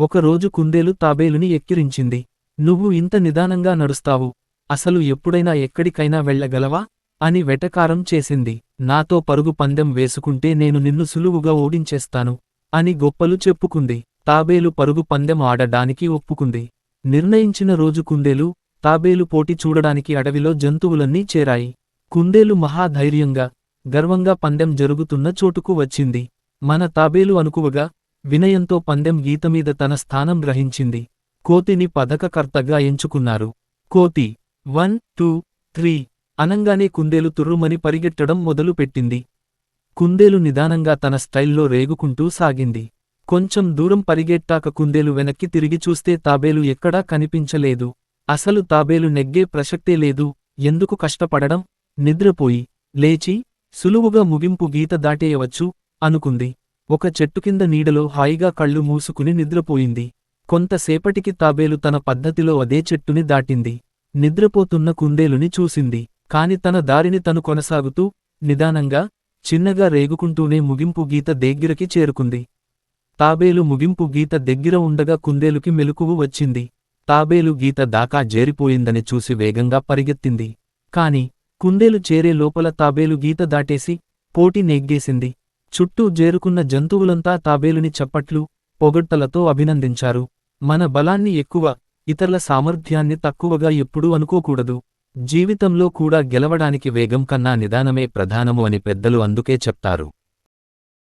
ఒకరోజు కుందేలు తాబేలుని ఎక్కిరించింది. నువ్వు ఇంత నిదానంగా నడుస్తావు. అసలు ఎప్పుడైనా ఎక్కడికైనా వెళ్ళగలవా? అని వెటకారం చేసింది. నాతో పరుగు పందెం వేసుకుంటే నేను నిన్ను సులువుగా ఓడించేస్తాను అని గొప్పలు చెప్పుకుంది. తాబేలు పరుగు పందెం ఆడడానికి ఒప్పుకుంది. నిర్ణయించిన రోజు కుందేలు తాబేలు పోటీ చూడడానికి అడవిలో జంతువులన్నీ చేరాయి. కుందేలు మహాధైర్యంగా గర్వంగా పందెం జరుగుతున్న చోటుకు వచ్చింది. మన తాబేలు అనుకువగా వినయంతో పందెం గీతమీద తన స్థానం గ్రహించింది. కోతిని పథకకర్తగా ఎంచుకున్నారు. కోతి వన్ టూ త్రీ అనంగానే కుందేలు తుర్రుమని పరిగెట్టడం మొదలుపెట్టింది. కుందేలు నిదానంగా తన స్టైల్లో రేగుకుంటూ సాగింది. కొంచెం దూరం పరిగెట్టాక కుందేలు వెనక్కి తిరిగి చూస్తే తాబేలు ఎక్కడా కనిపించలేదు. అసలు తాబేలు నెగ్గే ప్రసక్తే లేదు. ఎందుకు కష్టపడడం? నిద్రపోయి లేచి సులువుగా ముగింపు గీత దాటేయవచ్చు అనుకుంది. ఒక చెట్టు కింద నీడలో హాయిగా కళ్ళు మూసుకుని నిద్రపోయింది. కొంతసేపటికి తాబేలు తన పద్ధతిలో అదే చెట్టుని దాటింది. నిద్రపోతున్న కుందేలుని చూసింది. కాని తన దారిని తను కొనసాగుతూ నిదానంగా చిన్నగా రేగుకుంటూనే ముగింపు గీత దగ్గరకి చేరుకుంది. తాబేలు ముగింపు గీత దగ్గర ఉండగా కుందేలుకి మెలకువు వచ్చింది. తాబేలు గీత దాకా జేరిపోయిందని చూసి వేగంగా పరిగెత్తింది. కాని కుందేలు చేరే లోపల తాబేలు గీత దాటేసి పోటీ నెగ్గేసింది. చుట్టూ జేరుకున్న జంతువులంతా తాబేలుని చప్పట్లు పొగడ్తలతో అభినందించారు. మన బలాన్ని ఎక్కువ ఇతరుల సామర్థ్యాన్ని తక్కువగా ఎప్పుడూ అనుకోకూడదు. జీవితంలో కూడా గెలవడానికి వేగం కన్నా నిదానమే ప్రధానము అని పెద్దలు అందుకే చెప్తారు.